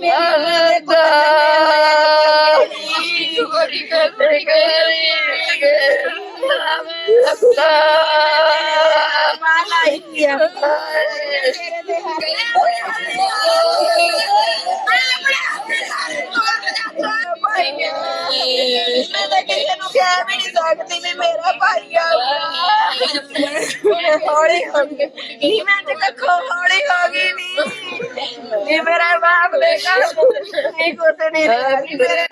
ਮੈਂ ਤਾਂ ਕਿਸੇ ਨੂੰ ਕਹਿ ਵੀ ਨਹੀਂ ਸਕਦੀ ਵੀ ਮੇਰਾ ਭਾਈ ਆ ਹੌਲੀ ਹੋ ਗਈ ਨਹੀਂ ਮੈਂ ਤੇ ਕੱਖੋ ਹੌਲੀ ਹੋ ਗਈ ਨਹੀਂ ਨਹੀਂ ਮੇਰਾ ਬਾਪ ਦੇ ਘਰ ਨਹੀਂ ਕੁਛ ਨਹੀਂ ਰਿਹਾ ਨੀ, ਮੇਰੇ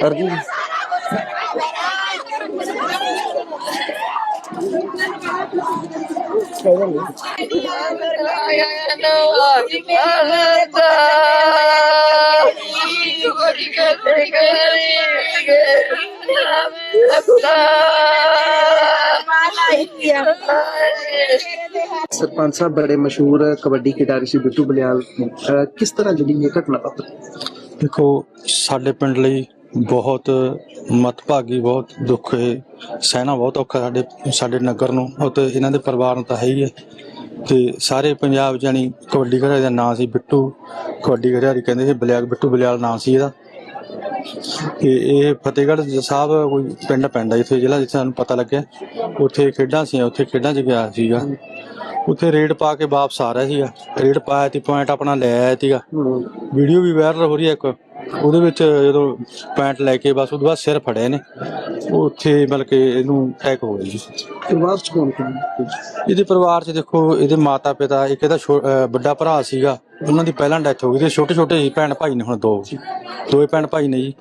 ਅਰਜੀ ਸਰਪੰਚ ਸਾਹਿਬ ਬੜੇ ਮਸ਼ਹੂਰ ਕਬੱਡੀ ਖਿਡਾਰੀ ਸੀ ਬਿੱਟੂ ਬਲਿਆਲ। ਕਿਸ ਤਰ੍ਹਾਂ ਜਿਹੜੀ ਇਹ ਘਟਨਾ ਵਾਪਰੀ? ਦੇਖੋ, ਸਾਡੇ ਪਿੰਡ ਲਈ ਬਹੁਤ ਮਤਭਾਗੀ ਬਹੁਤ ਦੁੱਖ ਹੈ। ਸਹਿਣਾ ਬਹੁਤ ਔਖਾ ਸਾਡੇ ਸਾਡੇ ਨਗਰ ਨੂੰ ਉਹ ਤੇ ਇਹਨਾਂ ਦੇ ਪਰਿਵਾਰ ਨੂੰ ਤਾਂ ਹੈ ਹੀ ਹੈ। ਤੇ ਸਾਰੇ ਪੰਜਾਬ ਜਾਨੀ ਕਬੱਡੀ ਖਿਡਾਰੀ ਦਾ ਨਾਂ ਸੀ ਬਿੱਟੂ ਕਬੱਡੀ ਖਿਡਾਰੀ ਕਹਿੰਦੇ ਸੀ ਬਲਿਆਲ ਬਿੱਟੂ ਬਲਿਆਲ ਨਾਂ ਸੀ ਇਹਦਾ। ਤੇ ਇਹ ਫਤਿਹਗੜ੍ਹ ਸਾਹਿਬ ਕੋਈ ਪਿੰਡ ਪੈਂਦਾ ਜਿੱਥੇ ਜ਼ਿਲ੍ਹਾ ਜਿੱਥੇ ਸਾਨੂੰ ਪਤਾ ਲੱਗਿਆ। ਉੱਥੇ ਖੇਡਾਂ ਸੀ ਉੱਥੇ ਖੇਡਾਂ 'ਚ ਗਿਆ ਸੀਗਾ। ਉੱਥੇ ਰੇਡ ਪਾ ਕੇ ਵਾਪਸ ਆ ਰਿਹਾ ਸੀਗਾ। ਰੇਡ ਪਾਇਆ ਤੇ ਪੁਆਇੰਟ ਆਪਣਾ ਲੈ ਆਇਆ ਸੀਗਾ। ਵੀਡੀਓ ਵੀ ਵਾਇਰਲ ਹੋ ਰਹੀ ਹੈ ਇੱਕ। ਉਹਦੇ ਵਿੱਚ ਜਦੋਂ ਪੈਂਟ ਲੈ ਕੇ ਬਸ ਉਹਦੇ ਬਾਅਦ ਸਿਰ ਫੜਿਆ ਨੇ ਉਹ ਉੱਥੇ ਮਤਲਬ ਕਿ ਇਹਨੂੰ ਅਟੈਕ ਹੋ ਗਿਆ ਜੀ। ਪਰਿਵਾਰ ਚ ਕੌਣ ਕੌਣ? ਇਹਦੇ ਪਰਿਵਾਰ 'ਚ ਦੇਖੋ ਇਹਦੇ ਮਾਤਾ ਪਿਤਾ ਇੱਕ ਇਹਦਾ ਛੋ- ਅਹ ਵੱਡਾ ਭਰਾ ਸੀਗਾ ਉਹਨਾਂ ਦੀ ਪਹਿਲਾਂ ਡੈਥ ਹੋ ਗਈ। ਤੇ ਛੋਟੇ ਛੋਟੇ ਹੀ ਭੈਣ ਭਾਈ ਨੇ ਹੁਣ ਦੋ। ਦੋਏ ਭੈਣ ਭਾਈ ਨੇ ਜੀ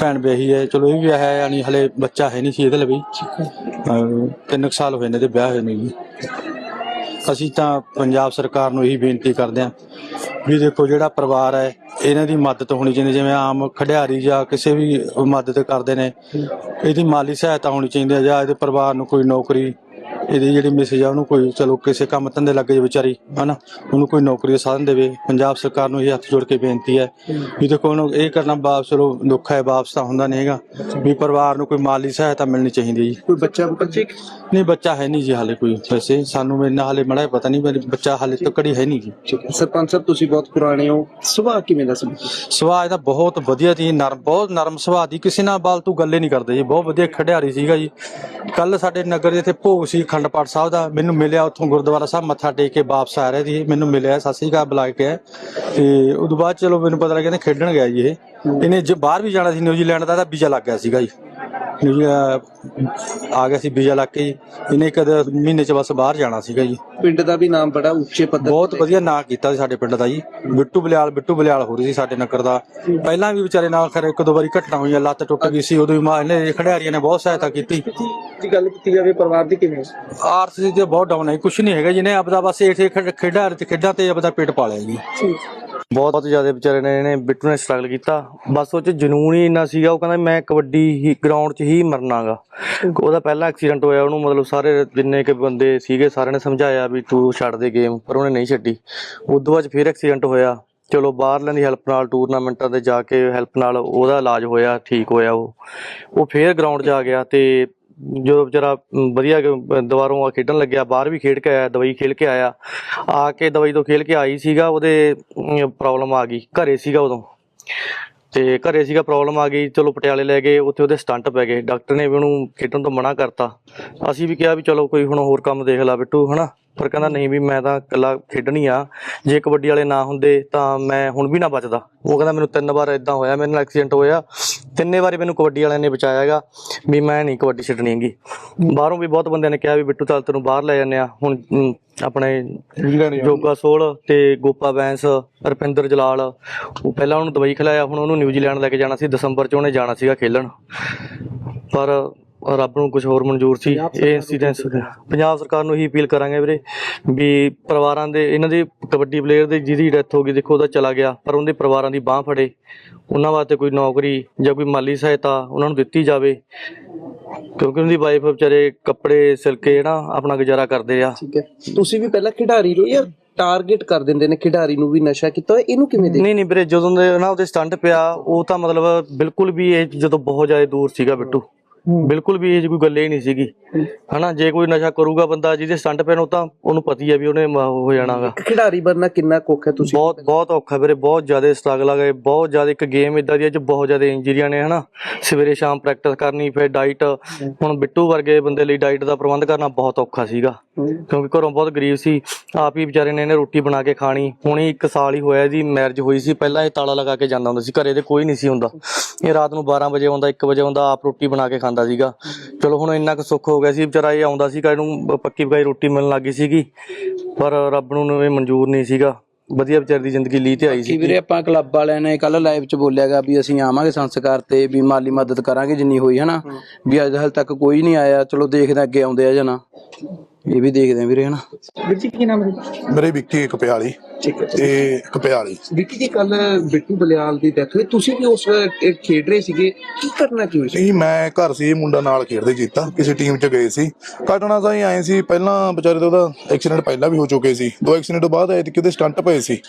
ਭੈਣ ਵਿਆਹੀ ਹੈ। ਚਲੋ ਇਹ ਵੀ ਹੈ ਯਾਨੀ ਹਲੇ ਬੱਚਾ ਹੈ ਨਹੀਂ ਸੀ ਇਹਦੇ ਲਈ ਵੀ। ਅਹ ਤਿੰਨ ਕੁ ਸਾਲ ਹੋਏ ਨੇ ਇਹਦੇ ਵਿਆਹ ਹੋਏ ਨੇ ਜੀ। ਅਸੀਂ ਤਾਂ ਪੰਜਾਬ ਸਰਕਾਰ ਨੂੰ ਇਹੀ ਬੇਨਤੀ ਕਰਦੇ ਹਾਂ ਵੀ ਦੇਖੋ ਜਿਹੜਾ ਪਰਿਵਾਰ ਹੈ ਇਹਨਾਂ ਦੀ ਮਦਦ ਹੋਣੀ ਚਾਹੀਦੀ ਜਿਵੇਂ ਆਮ ਖਿਡਾਰੀ ਜਾਂ ਕਿਸੇ ਵੀ ਮਦਦ ਕਰਦੇ ਨੇ, ਇਹਦੀ ਮਾਲੀ ਸਹਾਇਤਾ ਹੋਣੀ ਚਾਹੀਦੀ ਹੈ ਜਾਂ ਇਹਦੇ ਪਰਿਵਾਰ ਨੂੰ ਕੋਈ ਨੌਕਰੀ ਇਹਦੀ ਜਿਹੜੀ ਮੈਸੇਜ ਆ ਉਹਨੂੰ ਕੋਈ ਚਲੋ ਕਿਸੇ ਕੰਮ ਧੰਦੇ ਲੱਗੇ ਵਿਚਾਰੀ ਹਨਾ ਉਹਨੂੰ ਕੋਈ ਨੌਕਰੀ ਦਾ ਸਾਧਨ ਦੇਵੇ ਪੰਜਾਬ ਸਰਕਾਰ ਨੂੰ ਇਹ ਹੱਥ ਜੋੜ ਕੇ ਬੇਨਤੀ ਹੈ ਵੀ ਦੇਖੋ ਉਹਨੂੰ ਇਹ ਕਰਨਾ ਵਾਪਸ ਚਲੋ ਦੁੱਖ ਹੈ ਵਾਪਸ ਤਾਂ ਹੁੰਦਾ ਨਹੀਂ ਹੈਗਾ ਵੀ ਪਰਿਵਾਰ ਨੂੰ ਕੋਈ ਮਾਲੀ ਸਹਾਇਤਾ ਮਿਲਣੀ ਚਾਹੀਦੀ ਜੀ। ਕੋਈ ਬੱਚਾ ਬੱਚੇ ਨਹੀਂ ਬੱਚਾ ਹੈ ਨਹੀਂ ਜੀ ਹਾਲੇ ਕੋਈ ਵੈਸੇ ਸਾਨੂੰ ਮੇਰੇ ਨਾਲ ਹਾਲੇ ਮੜਾ ਪਤਾ ਨਹੀਂ ਪਰ ਬੱਚਾ ਹਾਲੇ ਤੱਕ ਕੜੀ ਹੈ ਨਹੀਂ ਜੀ। ਠੀਕ ਹੈ। ਸਰਪੰਚ ਸਾਹਿਬ ਤੁਸੀਂ ਬਹੁਤ ਪੁਰਾਣੇ ਹੋ ਸੁਭਾਅ ਕਿਵੇਂ ਦਾ ਸੁਭਾਅ ਇਹਦਾ ਬਹੁਤ ਵਧੀਆ ਸੀ ਨਰਮ ਬਹੁਤ ਨਰਮ ਸੁਭਾਅ ਦੀ ਕਿਸੇ ਨਾਲ ਬਾਲਤੂ ਗੱਲੇ ਨਹੀਂ ਕਰਦੇ ਜੀ ਬਹੁਤ ਵਧੀਆ ਖਿਡਾਰੀ ਸੀਗਾ ਜੀ। ਕੱਲ ਸਾਡੇ ਨਗਰ ਦੇ ਇੱਥੇ ਭੋਗ ਸੀ ਅਖੰਡ ਪਾਠ ਸਾਹਿਬ ਦਾ ਮੈਨੂੰ ਮਿਲਿਆ ਉੱਥੋਂ ਗੁਰਦੁਆਰਾ ਸਾਹਿਬ, ਮੱਥਾ ਟੇਕ ਕੇ ਵਾਪਸ ਆ ਰਿਹਾ ਸੀ। ਮੈਨੂੰ ਮਿਲਿਆ, ਸਤਿ ਸ੍ਰੀ ਅਕਾਲ ਬੁਲਾ ਕੇ। ਤੇ ਉਦੋਂ ਬਾਅਦ ਚਲੋ ਮੈਨੂੰ ਪਤਾ ਲੱਗਿਆ ਨੇ ਖੇਡਣ ਗਿਆ ਜੀ ਇਹ। ਇਹਨੇ ਜੇ, ਬਾਹਰ ਵੀ ਜਾਣਾ ਸੀ, ਨਿਊਜ਼ੀਲੈਂਡ ਦਾ ਇਹਦਾ ਵੀਜ਼ਾ ਲੱਗ ਗਿਆ ਸੀਗਾ ਜੀ। ਆ ਗਿਆ ਸੀ ਵੀਜ਼ਾ ਲੱਗ ਕੇ ਜੀ। ਇਹਨੇ ਇੱਕ ਅੱਧੇ ਮਹੀਨੇ ਚ ਬਸ ਬਾਹਰ ਜਾਣਾ ਸੀਗਾ ਜੀ। ਪਿੰਡ ਦਾ ਵੀ ਨਾਮ ਬੜਾ ਉੱਚੇ ਪੱਧਰ ਬਹੁਤ ਵਧੀਆ ਨਾਂ ਕੀਤਾ ਸੀ ਸਾਡੇ ਪਿੰਡ ਦਾ ਜੀ। ਬਿੱਟੂ ਬਲਿਆਲ ਬਿੱਟੂ ਬਲਿਆਲ ਹੋ ਰਹੀ ਸੀ ਸਾਡੇ ਨਗਰ ਦਾ। ਪਹਿਲਾਂ ਵੀ ਵਿਚਾਰੇ ਨਾਲ ਖਰੇ ਇੱਕ ਦੋ ਵਾਰੀ ਘਟਨਾ ਹੋਈਆਂ ਲੱਤ ਟੁੱਟ ਗਈ ਸੀ ਉਦੋਂ ਵੀ ਮਾਂ ਇਹਨੇ ਖਿਡਾਰੀਆਂ ਨੇ ਬਹੁਤ ਸਹਾਇਤਾ ਕੀਤੀ। ਦੀ ਗੱਲ ਕੀਤੀ ਜਾਵੇ ਪਰਿਵਾਰ ਦੀ ਕਿਵੇਂ? ਆਰਥਿਕ ਸਥਿਤੀ ਬਹੁਤ ਡਾਊਨ ਹੈ ਕੁਝ ਨਹੀਂ ਹੈਗਾ ਜਿਹਨੇ ਆਪਦਾ ਬਸ ਇੱਥੇ ਖੇਡ- ਖੇਡਾਂ ਤੇ ਖੇਡਾਂ ਤੇ ਆਪਦਾ ਪੇਟ ਪਾਲਿਆ ਜੀ। ਬਹੁਤ ਜ਼ਿਆਦਾ ਵਿਚਾਰੇ ਨੇ, ਇਹਨੇ ਬਿੱਟੂ ਨੇ ਸਟਰਗਲ ਕੀਤਾ। ਬਸ ਉਹ ਚ ਜਨੂਨ ਹੀ ਇੰਨਾ ਸੀਗਾ, ਉਹ ਕਹਿੰਦਾ ਮੈਂ ਕਬੱਡੀ ਹੀ ਗਰਾਊਂਡ 'ਚ ਹੀ ਮਰਨਾਗਾ। ਉਹਦਾ ਪਹਿਲਾ ਐਕਸੀਡੈਂਟ ਹੋਇਆ, ਉਹਨੂੰ ਮਤਲਬ ਸਾਰੇ ਜਿੰਨੇ ਕੇ ਬੰਦੇ ਸੀਗੇ, ਸਾਰਿਆਂ ਨੇ ਸਮਝਾਇਆ ਵੀ ਤੂੰ ਛੱਡ ਦੇ ਗੇਮ ਪਰ ਉਹਨੇ ਨਹੀਂ ਛੱਡੀ। ਉਦੋਂ ਬਾਅਦ 'ਚ ਫਿਰ ਐਕਸੀਡੈਂਟ ਹੋਇਆ। ਚਲੋ ਬਾਹਰਲਿਆਂ ਦੀ ਹੈਲਪ ਨਾਲ ਟੂਰਨਾਮੈਂਟਾਂ ਤੇ ਜਾ ਕੇ ਹੈਲਪ ਨਾਲ ਉਹਦਾ ਇਲਾਜ ਹੋਇਆ, ਠੀਕ ਹੋਇਆ ਉਹ। ਉਹ ਫੇਰ ਗਰਾਊਂਡ 'ਚ ਆ ਗਿਆ ਤੇ ਜਦੋਂ ਵਿਚਾਰਾ ਵਧੀਆ ਕ- ਦੁਬਾਰੋਂ ਆ ਖੇਡਣ ਲੱਗਿਆ, ਬਾਹਰ ਵੀ ਖੇਡ ਕੇ ਆਇਆ, ਦਵਾਈ ਖੇਡ ਕੇ ਆਇਆ। ਆ ਕੇ ਦਵਾਈ ਤੋਂ ਖੇਲ ਕੇ ਆਈ ਸੀਗਾ, ਉਹਦੇ ਪ੍ਰੋਬਲਮ ਆ ਗਈ, ਘਰੇ ਸੀਗਾ ਉਦੋਂ। ਤੇ ਘਰੇ ਸੀਗਾ ਪ੍ਰੋਬਲਮ ਆ ਗਈ, ਚਲੋ ਪਟਿਆਲੇ ਲੈ ਗਏ, ਉੱਥੇ ਉਹਦੇ ਸਟੰਟ ਪੈ ਗਏ। ਡਾਕਟਰ ਨੇ ਵੀ ਉਹਨੂੰ ਖੇਡਣ ਤੋਂ ਮਨਾ ਕਰਤਾ। ਅਸੀਂ ਵੀ ਕਿਹਾ ਵੀ ਚਲੋ ਕੋਈ ਹੁਣ ਹੋਰ ਕੰਮ ਦੇਖ ਲਾ ਬਿੱਟੂ, ਹਨਾ? ਪਰ ਕਹਿੰਦਾ ਨਹੀਂ ਵੀ ਮੈਂ ਤਾਂ ਇਕੱਲਾ ਖੇਡਣੀ ਆ ਜੇ ਕਬੱਡੀ ਵਾਲੇ ਨਾ ਹੁੰਦੇ ਤਾਂ ਮੈਂ ਹੁਣ ਵੀ ਨਾ ਬਚਦਾ। ਉਹ ਕਹਿੰਦਾ ਮੈਨੂੰ ਤਿੰਨ ਵਾਰ ਇਦਾਂ ਹੋਇਆ ਮੇਰੇ ਨਾਲ ਐਕਸੀਡੈਂਟ ਹੋਇਆ। ਤਿੰਨੇ ਵਾਰੀ ਮੈਨੂੰ ਕਬੱਡੀ ਵਾਲਿਆਂ ਨੇ ਬਚਾਇਆ ਹੈਗਾ ਵੀ ਮੈਂ ਨਹੀਂ ਕਬੱਡੀ ਛੱਡਣੀ ਹੈਗੀ। ਬਾਹਰੋਂ ਵੀ ਬਹੁਤ ਬੰਦਿਆਂ ਨੇ ਕਿਹਾ ਵੀ ਬਿੱਟੂ ਚੱਲ ਤੈਨੂੰ ਬਾਹਰ ਲੈ ਜਾਂਦੇ ਆ। ਹੁਣ ਆਪਣੇ ਜੋਗਾ ਸੋਲ ਤੇ ਗੋਪਾ ਬੈਂਸ ਰਪਿੰਦਰ ਜਲਾਲ ਉਹ ਪਹਿਲਾਂ ਉਹਨੂੰ ਦਵਾਈ ਖਿਲਾਇਆ ਹੁਣ ਉਹਨੂੰ ਨਿਊਜ਼ੀਲੈਂਡ ਲੈ ਕੇ ਜਾਣਾ ਸੀ ਦਸੰਬਰ ਚ ਉਹਨੇ ਜਾਣਾ ਸੀਗਾ ਖੇਲਣ। ਪਰ ਰੱਬ ਨੂੰ ਕੁਝ ਹੋਰ ਮਨਜ਼ੂਰ ਸੀ ਇਹ ਇਨਸੀਡੈਂਸ ਪੰਜਾਬ ਸਰਕਾਰ ਨੂੰ ਇਹੀ ਅਪੀਲ ਕਰਾਂਗੇ ਵੀਰੇ ਵੀ ਪਰਿਵਾਰਾਂ ਦੇ ਇਹਨਾਂ ਦੇ ਕਬੱਡੀ ਪਲੇਅਰ ਦੇ ਜਿਹਦੀ ਡੈਥ ਹੋ ਗਈ ਦੇਖੋ ਉਹਦਾ ਚਲਾ ਗਿਆ ਪਰ ਉਹਦੇ ਪਰਿਵਾਰਾਂ ਦੀ ਬਾਹ ਫੜੇ। ਉਹਨਾਂ ਵਾਸਤੇ ਕੋਈ ਨੌਕਰੀ ਜਾਂ ਕੋਈ ਮਾਲੀ ਸਹਾਇਤਾ ਉਹਨਾਂ ਨੂੰ ਦਿੱਤੀ ਜਾਵੇ ਕਿਉਂਕਿ ਉਹਦੀ ਵਾਈਫ ਵਿਚਾਰੇ ਕੱਪੜੇ ਸਿਲ ਕੇ ਨਾ ਆਪਣਾ ਗੁਜ਼ਾਰਾ ਕਰਦੇ ਆ। ਠੀਕ ਹੈ। ਤੁਸੀਂ ਵੀ ਪਹਿਲਾਂ ਖਿਡਾਰੀ ਰਹੇ ਜਾਂ ਟਾਰਗੇਟ ਕਰ ਦਿੰਦੇ ਨੇ ਖਿਡਾਰੀ ਨੂੰ ਵੀ ਨਸ਼ਾ ਕੀਤਾ ਹੋਇਆ ਇਹਨੂੰ ਕਿਵੇਂ ਦੇਖ ਨਹੀਂ ਨਹੀਂ ਵੀਰੇ ਜਦੋਂ ਦੇ ਨਾ ਉਹਦੇ ਸਟੰਟ ਪਿਆ ਉਹ ਤਾਂ ਮਤਲਬ ਬਿਲਕੁਲ ਵੀ ਇਹ ਜਦੋਂ ਬਹੁਤ ਜ਼ਿਆਦਾ ਦੂਰ ਸੀਗਾ ਬਿੱਟੂ। ਬਿਲਕੁਲ ਵੀ ਇਹ ਜਿਹੀ ਕੋਈ ਗੱਲ ਹੀ ਨਹੀਂ ਸੀਗੀ। ਹਨਾ ਜੇ ਕੋਈ ਨਸ਼ਾ ਕਰੂਗਾ ਬੰਦਾ ਜਿਹਦੇ ਸਟੰਟ ਪੈਣ ਉਹ ਤਾਂ ਉਹਨੂੰ ਪਤੀ ਆ ਵੀ ਉਹਨੇ ਹੋ ਜਾਣਾਗਾ। ਖਿਡਾਰੀ ਬਣਨਾ ਕਿੰਨਾ ਕੁੱਖ ਹੈ ਤੁਸੀਂ ਬਹੁਤ ਬਹੁਤ ਔਖਾ ਵੀਰੇ ਬਹੁਤ ਜ਼ਿਆਦਾ ਸਟਰਗਲ ਆ ਗਏ ਬਹੁਤ ਜ਼ਿਆਦਾ ਇੱਕ ਗੇਮ ਇਦਾਂ ਦੀ ਹੈ ਚ ਬਹੁਤ ਜ਼ਿਆਦਾ ਇੰਜਰੀਆਂ ਨੇ ਹਨਾ। ਸਵੇਰੇ ਸ਼ਾਮ ਪ੍ਰੈਕਟਿਸ ਕਰਨੀ ਫਿਰ ਡਾਈਟ ਹੁਣ ਬਿੱਟੂ ਵਰਗੇ ਬੰਦੇ ਲਈ ਡਾਈਟ ਦਾ ਪ੍ਰਬੰਧ ਕਰਨਾ ਬਹੁਤ ਔਖਾ ਸੀਗਾ। ਕਿਉਂਕਿ ਘਰੋਂ ਬਹੁਤ ਗਰੀਬ ਸੀ ਆਪ ਹੀ ਵਿਚਾਰੇ ਨੇ ਇਹਨੇ ਰੋਟੀ ਬਣਾ ਕੇ ਖਾਣੀ। ਹੁਣੀ ਇੱਕ ਸਾਲ ਹੀ ਹੋਇਆ ਇਹਦੀ ਮੈਰਿਜ ਹੋਈ ਸੀ ਪਹਿਲਾਂ ਇਹ ਤਾਲਾ ਲਗਾ ਕੇ ਜਾਂਦਾ ਹੁੰਦਾ ਸੀ ਘਰੇ ਦੇ ਕੋਈ ਨਹੀਂ ਸੀ ਹੁੰਦਾ। ਇਹ ਰਾਤ ਨੂੰ 12 ਵਜੇ ਆਉਂਦਾ 1 ਵਜੇ ਆਉਂਦਾ ਆਪ ਰੋਟੀ ਬਣਾ ਕੇ ਖਾਂਦਾ। ਸੀਗਾ। ਚਲੋ ਹੁਣ ਇੰਨਾ ਕੁ ਸੁੱਖ ਹੋ ਗਿਆ ਸੀ ਵਿਚਾਰਾ ਇਹ ਆਉਂਦਾ ਸੀਗਾ ਇਹਨੂੰ ਪੱਕੀ ਪਕਾਈ ਰੋਟੀ ਮਿਲਣ ਲੱਗੀ ਸੀਗੀ। ਪਰ ਰੱਬ ਨੂੰ ਇਹ ਮਨਜ਼ੂਰ ਨਹੀਂ ਸੀਗਾ। ਵਧੀਆ ਵਿਚਾਰੀ ਦੀ ਜ਼ਿੰਦਗੀ ਲਈ ਤੇ ਆਈ ਸੀ ਵੀਰੇ ਆਪਾਂ ਕਲੱਬ ਵਾਲਿਆਂ ਨੇ ਕੱਲ ਲਾਈਵ 'ਚ ਬੋਲਿਆਗਾ ਵੀ ਅਸੀਂ ਆਵਾਂਗੇ ਸੰਸਕਾਰ ਤੇ ਵੀ ਮਾਲੀ ਮਦਦ ਕਰਾਂਗੇ ਜਿੰਨੀ ਹੋਈ ਹਨਾ? ਵੀ ਅੱਜ ਹਾਲ ਤੱਕ ਕੋਈ ਨਹੀਂ ਆਇਆ। ਚਲੋ ਦੇਖਦੇ ਅੱਗੇ ਆਉਂਦੇ ਆ ਜਾਂ ਨਾ। ਇਹ ਵੀ ਦੇਖਦੇ ਆ ਵੀਰੇ ਹਨਾ? ਵੀਰ ਜੀ ਕੀ ਨਾਮ ਹੈ? ਮੇਰੇ ਵਿੱਕੀ ਕਪਿਆਲੀ ਠੀਕ ਹੈ ਤੇ ਕਪਿਆਲੀ ਵਿੱਕੀ ਜੀ ਕੱਲ ਬਿੱਟੂ ਬਲਿਆਲ ਦੀ ਡੈਥ ਹੋਈ। ਤੁਸੀਂ ਵੀ ਉਸ ਖੇਡ ਰਹੇ ਸੀਗੇ। ਕੀ ਕਰਨਾ ਕੀ ਹੋਇਆ? ਸੀ ਨਹੀਂ ਮੈਂ ਘਰ ਸੀ ਇਹ ਮੁੰਡਾ ਨਾਲ ਖੇਡਦੇ ਜੀਤਾ। ਕਿਸੇ ਟੀਮ 'ਚ ਗਏ ਸੀ। ਘਟਨਾ ਤਾਂ ਹੀ ਆਏ ਸੀ ਪਹਿਲਾਂ ਵਿਚਾਰੇ ਦਾ ਉਹਦਾ ਐਕਸੀਡੈਂਟ ਪਹਿਲਾਂ ਵੀ ਹੋ ਚੁੱਕੇ ਸੀ। ਦੋ ਐਕਸੀਡੈਂਟ ਤੋਂ ਬਾਅਦ ਆਏ ਤੇ ਕਿਤੇ ਸਟੰਟ ਪਏ ਸੀ।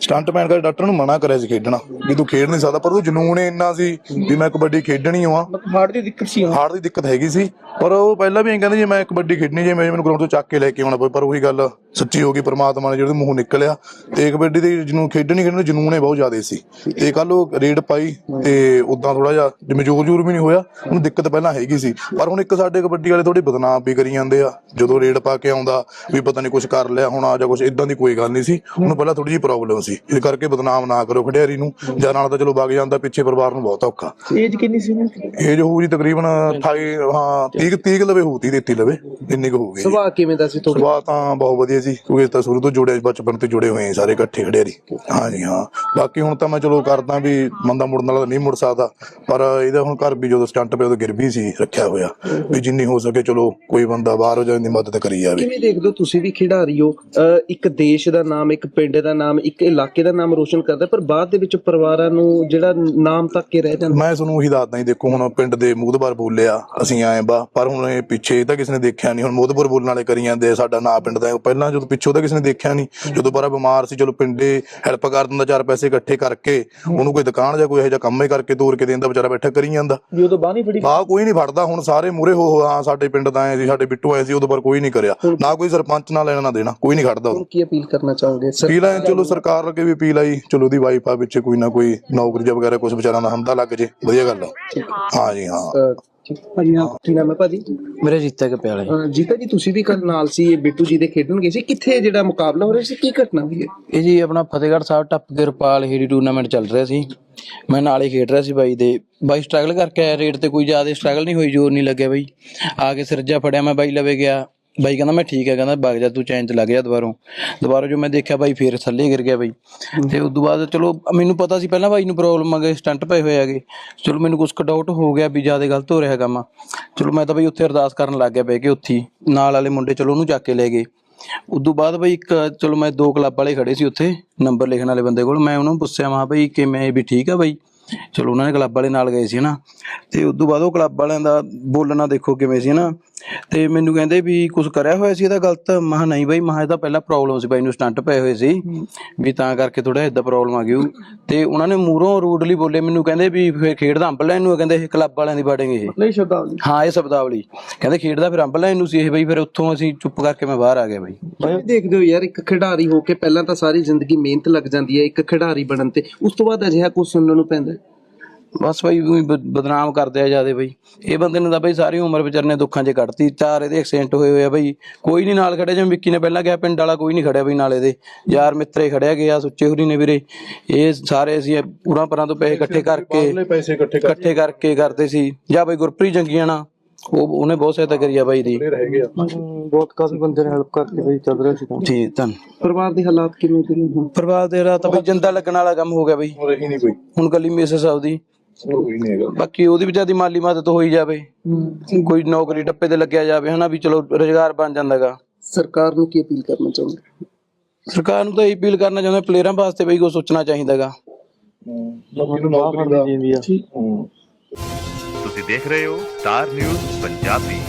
ਸਟੰਟ ਪੈਣ ਕਰਕੇ ਡਾਕਟਰ ਨੂੰ ਮਨਾ ਕਰਿਆ ਸੀ ਖੇਡਣਾ। ਵੀ ਤੂੰ ਖੇਡ ਨਹੀਂ ਸਕਦਾ। ਪਰ ਉਹ ਜਨੂਨ ਹੀ ਇੰਨਾ ਸੀ ਵੀ ਮੈਂ ਕਬੱਡੀ ਖੇਡਣੀ ਹਾਂ ਹਾਰਟ ਦੀ ਦਿੱਕਤ ਸੀ ਹਾਰਟ ਦੀ ਦਿੱਕਤ ਹੈਗੀ ਸੀ। ਪਰ ਉਹ ਪਹਿਲਾਂ ਵੀ ਐਂ ਕਹਿੰਦੇ ਜੇ ਮੈਂ ਕਬੱਡੀ ਖੇਡਣੀ ਜੇ ਮੈਨੂੰ ਗਰਾਊਂਡ ਤੋਂ ਚੱਕ ਕੇ ਲੈ ਕੇ ਆਉਣਾ ਪਵੇ ਪਰ ਉਹੀ ਗੱਲ ਸੱਚੀ ਹੋ ਗਈ। ਪ੍ਰਮਾਤਮਾ ਨੇ ਜਿਹੜੇ ਮੂੰਹੋਂ ਨਿਕਲਿਆ ਤੇ ਕਬੱਡੀ ਦੇ ਜਿਹਨੂੰ ਖੇਡਣੀ ਖੇਡਣ ਦੇ ਜਨੂਨ ਹੀ ਬਹੁਤ ਜ਼ਿਆਦਾ ਸੀ। ਤੇ ਕੱਲ ਉਹ ਰੇਡ ਪਾਈ ਤੇ ਉਦਾਂ ਥੋੜਾ ਜਿਹਾ ਜਿਵੇਂ ਜ਼ੋਰ ਜ਼ੋਰ ਵੀ ਨਹੀਂ ਹੋਇਆ ਉਹਨੂੰ ਦਿੱਕਤ ਪਹਿਲਾਂ ਹੈਗੀ ਸੀ। ਪਰ ਹੁਣ ਇੱਕ ਸਾਡੇ ਕਬੱਡੀ ਵਾਲੇ ਥੋੜੇ ਬਦਨਾਮ ਵੀ ਕਰੀ ਜਾਂਦੇ ਆ ਜਦੋਂ ਰੇਡ ਪਾ ਕੇ ਆਉਂਦਾ ਵੀ ਪਤਾ ਨਹੀਂ ਕੁਝ ਕਰ ਲਿਆ ਹੋਣਾ ਜਾਂ ਕੁਝ ਇਦਾਂ ਦੀ ਕੋਈ ਗੱਲ ਨਹੀਂ ਸੀ। ਉਹਨੂੰ ਪਹਿਲਾਂ ਥੋੜੀ ਜਿਹੀ ਪ੍ਰੋਬਲਮ ਸੀ। ਇਸ ਕਰਕੇ ਬਦਨਾਮ ਨਾ ਕਰੋ ਖਿਡਾਰੀ ਨੂੰ। ਜਾਂ ਨਾਲ ਤਾਂ ਚਲੋ ਵਗ ਜਾਂਦਾ ਪਿੱਛੇ ਪਰਿਵਾਰ ਨੂੰ ਬਹੁਤ ਔਖਾ। ਏਜ ਕਿੰਨੀ ਸੀ? ਏਜ ਹੋਊ ਜੀ ਤਕਰੀਬਨ 28 ਹਾਂ 30 30 ਲਵੇ ਹੋਊ 30 33 ਲਵੇ ਇੰਨੀ ਕੁ ਹੋਊਗੀ। ਸੁਭਾਅ ਕਿਵੇਂ ਦਾ ਸੀ ਤੁਹਾਡਾ? ਸੁਭਾਅ ਤਾਂ ਬਹੁਤ ਵਧੀਆ ਸੀ ਕਿਉਂਕਿ ਤਾਂ ਸ਼ੁਰੂ ਤੋਂ ਜੁੜੇ ਬਚਪਨ ਤੋਂ ਜੁੜੇ ਹਾਂ ਸਾਰੇ ਇਕੱਠੇ ਖੜਿਆਰੀ ਹਾਂਜੀ ਹਾਂ ਬਾਕੀ ਹੁਣ ਤਾਂ ਮੈਂ ਚਲੋ ਕਰਦਾ ਵੀ ਬੰਦਾ ਮੁੜਨ ਵਾਲਾ ਨਹੀਂ ਮੁੜ ਸਕਦਾ ਪਰ ਇਹਦਾ ਹੁਣ ਘਰ ਵੀ ਜਦੋਂ ਸਟੰਟ ਪਿਆ ਉਦੋਂ ਗਿਰ ਵੀ ਸੀ ਰੱਖਿਆ ਹੋਇਆ। ਵੀ ਜਿੰਨੀ ਹੋ ਸਕੇ ਚਲੋ ਕੋਈ ਬੰਦਾ ਬਾਹਰ ਹੋ ਜਾਂਦੀ ਮਦਦ ਕਰੀ ਜਾਵੇ। ਕਿਵੇਂ ਦੇਖਦੇ ਹੋ ਤੁਸੀਂ ਵੀ ਖਿਡਾਰੀ ਹੋ? ਅਹ ਇੱਕ ਦੇਸ਼ ਦਾ ਨਾਮ ਇੱਕ ਪਿੰਡ ਦਾ ਨਾਮ ਇੱਕ ਇਲਾਕੇ ਦਾ ਨਾਮ ਰੋਸ਼ਨ ਕਰਦਾ ਪਰ ਬਾਅਦ ਦੇ ਵਿੱਚ ਪਰਿਵਾਰਾਂ ਨੂੰ ਜਿਹੜਾ ਨਾਮ ਤੱਕ ਕੇ ਰਹਿ ਜਾਂਦਾ। ਮੈਂ ਤੁਹਾਨੂੰ ਉਹੀ ਦੱਸਦਾ ਜੀ ਦੇਖੋ ਹੁਣ ਪਿੰਡ ਦੇ ਮੂਦਬਾਰ ਬੋਲਿਆ ਅਸੀਂ ਆਏ ਬਾ ਪਰ ਹੁਣ ਇਹ ਪਿੱਛੇ ਇਹ ਤਾਂ ਕਿਸੇ ਨੇ ਦੇਖਿਆ ਨਹੀਂ ਹੁਣ ਮੂਦਬਾਰ ਬੋਲਣ ਵਾਲੇ ਕਰੀ ਜਾਂਦੇ ਸਾਡਾ ਨਾਂ ਪਿੰਡ ਦਾ ਹੈ। ਪਹਿਲਾਂ ਜਦੋਂ ਪਿੱਛੋਂ ਤਾਂ ਕਿਸੇ ਨੇ ਦੇਖਿਆ ਨਹੀਂ ਜਦੋਂ ਬਾਰਾ ਬਿਮਾਰ ਸੀ ਚਲੋ ਪਿੰਡੇ ਹੈਲਪ ਕਰ ਦਿੰਦਾ ਚਾਰ ਪੈਸੇ ਇਕੱਠੇ ਕਰਕੇ। ਉਹਨੂੰ ਕੋਈ ਦੁਕਾਨ ਜਾਂ ਕੋਈ ਇਹੋ ਜਿਹਾ ਕੰਮ ਹੀ ਕਰਕੇ ਤੋਰ ਕੇ ਦਿੰਦਾ ਵਿਚਾਰਾ ਬੈਠਾ ਕਰੀ ਜਾਂਦਾ। ਵੀ ਉਦੋਂ ਬਾਹ ਨਹੀਂ ਫੜੀ। ਬਾਹ ਕੋਈ ਨਹੀਂ ਫੜਦਾ ਹੁਣ ਸਾਰੇ ਮੂਰੇ ਹੋ ਹੋ, ਸਾਡੇ ਪਿੰਡ ਦਾ ਆਏ ਸੀ ਸਾਡੇ ਬਿੱਟੂ ਆਏ ਸੀ ਉਦੋਂ ਪਰ ਕੋਈ ਨਹੀਂ ਕਰਿਆ। ਨਾ ਕੋਈ ਸਰਪੰਚ ਨਾ ਲੈਣਾ ਨਾ ਦੇਣਾ ਕੋਈ ਨਹੀਂ ਖੜਦਾ ਉਦੋਂ ਕੀ ਅਪੀਲ ਕਰਨਾ ਚਾਹੋਗੇ? ਸਰ ਅਪੀਲ ਹੈ ਚਲੋ ਸਰਕਾਰ ਅੱਗੇ ਵੀ ਅਪੀਲ ਆਈ ਚਲੋ ਉਹਦੀ ਵਾਈਫ ਆ ਵਿੱਚ ਕੋਈ ਨਾ ਕੋਈ ਨੌਕਰੀ ਜਾਂ ਵਗੈਰਾ ਕੁਝ ਵਿਚਾਰਾਂ ਦਾ ਹਮਦਾ ਲੱਗ ਜੇ ਵਧੀਆ ਗੱਲ ਆ। ਹਾਂ ਜੀ ਹਾਂ। ਠੀਕ। ਭਾਜੀ ਹਾਂ ਕੀ ਨਾਮ ਹੈ ਭਾਜੀ? ਮੇਰੇ ਜੀਤਾ ਕੇ ਪਿਆਲੇ। ਅਹ, ਜੀਤਾ ਜੀ ਤੁਸੀਂ ਵੀ ਕੱਲ ਨਾਲ ਸੀ ਇਹ ਬਿੱਟੂ ਜੀ ਦੇ ਖੇਡਣ ਗਏ ਸੀ। ਕਿੱਥੇ ਜਿਹੜਾ ਮੁਕਾਬਲਾ ਹੋ ਰਿਹਾ ਸੀ ਕੀ ਘਟਨਾ ਹੋਈ ਹੈ? ਇਹ ਜੀ ਆਪਣਾ ਫਤਿਹਗੜ੍ਹ ਸਾਹਿਬ ਟੱਪ ਕੇ ਰੁਪਾਲ ਹੀਰੀ ਟੂਰਨਾਮੈਂਟ ਚੱਲ ਰਿਹਾ ਸੀ। ਮੈਂ ਨਾਲ ਹੀ ਖੇਡ ਰਿਹਾ ਸੀ ਬਾਈ ਦੇ। ਬਾਈ ਸਟਰਗਲ ਕਰਕੇ ਆਇਆ ਰੇਟ ਤੇ ਕੋਈ ਜ਼ਿਆਦਾ ਸਟਰਗਲ ਨਹੀਂ ਹੋਈ ਜ਼ੋਰ ਨਹੀਂ ਲੱਗਿਆ ਬਾਈ। ਆ ਕੇ ਸਿਰਜਾ ਫੜਿਆ ਮੈਂ ਬਾਈ ਲਵੇ ਗਿਆ। ਬਾਈ ਕਹਿੰਦਾ ਮੈਂ ਠੀਕ ਹੈ ਕਹਿੰਦਾ ਵਗ ਜਾ ਤੂੰ ਚੈਨ ਚ ਲੱਗ ਜਾ ਦੁਬਾਰੋਂ। ਦੁਬਾਰਾ ਜੋ ਮੈਂ ਦੇਖਿਆ ਬਾਈ ਫੇਰ ਥੱਲੇ ਗਿਰ ਗਿਆ ਬਾਈ। ਤੇ ਉਸ ਤੋਂ ਬਾਅਦ ਚਲੋ ਮੈਨੂੰ ਪਤਾ ਸੀ ਪਹਿਲਾਂ ਬਾਈ ਨੂੰ ਪ੍ਰੋਬਲਮ ਆ ਗਈ ਸਟੰਟ ਪਏ ਹੋਏ ਹੈਗੇ। ਚਲੋ ਮੈਨੂੰ ਕੁਝ ਡਾਊਟ ਹੋ ਗਿਆ ਵੀ ਜ਼ਿਆਦਾ ਗਲਤ ਹੋ ਰਿਹਾ ਕੰਮ ਚਲੋ ਮੈਂ ਤਾਂ ਬਾਈ ਉੱਥੇ ਅਰਦਾਸ ਕਰਨ ਲੱਗ ਗਿਆ ਬਹਿ ਕੇ ਉੱਥੇ। ਨਾਲ ਵਾਲੇ ਮੁੰਡੇ ਚਲੋ ਉਹਨੂੰ ਚੱਕ ਕੇ ਲੈ ਗਏ। ਉਦੋਂ ਬਾਅਦ ਬਈ ਇੱਕ ਚਲੋ ਮੈਂ ਦੋ ਕਲੱਬ ਵਾਲੇ ਖੜੇ ਸੀ ਉੱਥੇ ਨੰਬਰ ਲਿਖਣ ਵਾਲੇ ਬੰਦੇ ਕੋਲ। ਮੈਂ ਉਹਨਾਂ ਨੂੰ ਪੁੱਛਿਆ ਮਾ ਬਈ ਕਿਵੇਂ ਵੀ ਠੀਕ ਆ ਬਈ? ਚਲੋ ਉਹਨਾਂ ਨੇ ਕਲੱਬ ਵਾਲੇ ਨਾਲ ਗਏ ਸੀ ਨਾ ਤੇ ਉਦੋਂ ਬਾਅਦ ਉਹ ਕਲੱਬ ਵਾਲਿਆਂ ਦਾ ਬੋਲਣਾ ਦੇਖੋ ਕਿਵੇਂ ਸੀ ਨਾ ਤੇ ਮੈਨੂੰ ਕਹਿੰਦੇ ਵੀ ਕੁਝ ਕਰਿਆ ਹੋਇਆ ਸੀ ਇਹਦਾ ਗਲਤ। ਮਹਾ ਨਹੀਂ ਬਈ ਮਹਾ ਇਹਦਾ ਪਹਿਲਾਂ ਪ੍ਰੋਬਲਮ ਸੀ ਬਾਈ ਨੂੰ ਸਟੰਟ ਪਏ ਹੋਏ ਸੀ। ਵੀ ਤਾਂ ਕਰਕੇ ਥੋੜਾ ਇਦਾਂ ਪ੍ਰੋਬਲਮ ਆ ਗਈ। ਤੇ ਉਹਨਾਂ ਨੇ ਮੂਹਰੋਂ ਰੂਡਲੀ ਬੋਲੇ ਮੈਨੂੰ ਕਹਿੰਦੇ ਵੀ ਫੇਰ ਖੇਡਦਾ ਅੰਬ ਲੈਣ ਨੂੰ ਕਹਿੰਦੇ ਇਹ ਕਲੱਬ ਵਾਲਿਆਂ ਦੀ ਬਾਟਿੰਗ ਇਹ। ਨਹੀਂ ਸ਼ਬਦਾਵਲੀ। ਹਾਂ ਇਹ ਸ਼ਬਦਾਵਲੀ। ਕਹਿੰਦੇ ਖੇਡਦਾ ਫਿਰ ਅੰਬ ਲੈਣ ਨੂੰ ਸੀ ਇਹ ਬਈ ਫਿਰ ਉੱਥੋਂ ਅਸੀਂ ਚੁੱਪ ਕਰਕੇ ਮੈਂ ਬਾਹਰ ਆ ਗਿਆ ਬਈ। ਦੇਖਦੇ ਹੋ ਯਾਰ ਇੱਕ ਖਿਡਾਰੀ ਹੋ ਕੇ ਪਹਿਲਾਂ ਤਾਂ ਸਾਰੀ ਜ਼ਿੰਦਗੀ ਮਿਹਨਤ ਲੱਗ ਜਾਂਦੀ ਹੈ ਇੱਕ ਖਿਡਾਰੀ ਬਣਨ ਤੇ। ਉਸ ਤੋਂ ਬਾਅਦ ਅਜਿਹਾ ਕੁਝ ਸੁਣਨ ਨੂੰ ਪੈਂਦਾ। ਬਸ ਬਈ ਊਂ ਹੀ ਬ- ਬਦਨਾਮ ਕਰਦੇ ਆ ਜਿਆਦੇ ਬਈ। ਇਹ ਬੰਦੇ ਨੇ ਤਾਂ ਬਈ ਸਾਰੀ ਉਮਰ ਵਿਚਾਰੇ ਨੇ ਦੁੱਖਾਂ 'ਚ ਕੱਢਤੀ। ਚਾਰ ਇਹਦੇ ਐਕਸੀਡੈਂਟ ਹੋਏ ਹੋਏ ਆ ਬਈ। ਕੋਈ ਨਹੀਂ ਨਾਲ ਖੜਿਆ ਜਿਵੇਂ ਵਿੱਕੀ ਨੇ ਪਹਿਲਾਂ ਕਿਹਾ ਪਿੰਡ ਵਾਲਾ ਕੋਈ ਨਹੀਂ ਖੜਿਆ ਬਈ ਨਾਲੇ ਦੇ ਯਾਰ ਮਿੱਤਰੇ ਖੜਿਆ ਗਿਆ ਸੁੱਚੇ ਹੁਰੀ ਨੇ ਵੀਰੇ। ਇਹ ਸਾਰੇ ਅਸੀਂ ਪੂਰਾ ਪਰਾਂ ਤੋਂ ਪੈਸੇ ਇਕੱਠੇ ਕਰਕੇ ਪੈਸੇ ਇਕੱਠੇ ਇਕੱਠੇ ਕਰਕੇ ਕਰਦੇ ਸੀ। ਜਾਂ ਬਈ ਗੁਰਪ੍ਰੀਤ ਜੰਗੀਆਂ ਨਾ ਉਹ ਉਹਨੇ ਬਹੁਤ ਸਹਾਇਤਾ ਕਰੀ ਆ ਬਾਈ ਦੀ ਰਹਿ ਬਹੁਤ ਕਾਫੀ ਬੰਦੇ ਨੇ ਹੈਲਪ ਕਰਕੇ ਬਈ ਚੱਲ ਰਿਹਾ ਸੀ ਠੀਕ ਧੰਨ। ਪਰਿਵਾਰ ਦੇ ਹਾਲਾਤ ਕਿਵੇਂ ਦੇ ਨੇ ਹੁਣ? ਪਰਿਵਾਰ ਦੇ ਰਾਤ ਬਈ ਜਿੰਦਾ ਲੱਗਣ ਵਾਲਾ ਕੰਮ ਹੋ ਗਿਆ ਬਈ। ਰਹੀ ਨਹੀਂ ਕੋਈ। ਹੁਣ ਕੱਲੀ ਮਿਸਿਸ ਆਉਦੀ ਕੋਈ ਨਹੀਂ ਹੈਗਾ। ਬਾਕੀ ਉਹਦੀ ਵਿਚਾਰੀ ਮਾਲੀ ਮਦਦ ਹੋਈ ਜਾਵੇ ਕੋਈ ਨੌਕਰੀ ਟੱਪੇ ਤੇ ਲੱਗਿਆ ਜਾਵੇ ਹਨਾ ਵੀ ਚਲੋ ਰੋਜ਼ਗਾਰ ਬਣ ਜਾਂਦਾਗਾ ਸਰਕਾਰ ਨੂੰ ਕੀ ਅਪੀਲ ਕਰਨਾ ਚਾਹੁੰਦੇ ਸਰਕਾਰ ਨੂੰ ਤਾਂ ਇਹ ਅਪੀਲ ਕਰਨਾ ਚਾਹੁੰਦਾ ਪਲੇਅਰਾਂ ਵਾਸਤੇ ਬਈ ਕੁਛ ਸੋਚਣਾ ਚਾਹੀਦਾਗਾ ਨੌਕਰੀ ਦੀ ਤੁਸੀਂ ਦੇਖ ਰਹੇ ਹੋ ਸਟਾਰ ਨਿਊਜ਼ ਪੰਜਾਬੀ।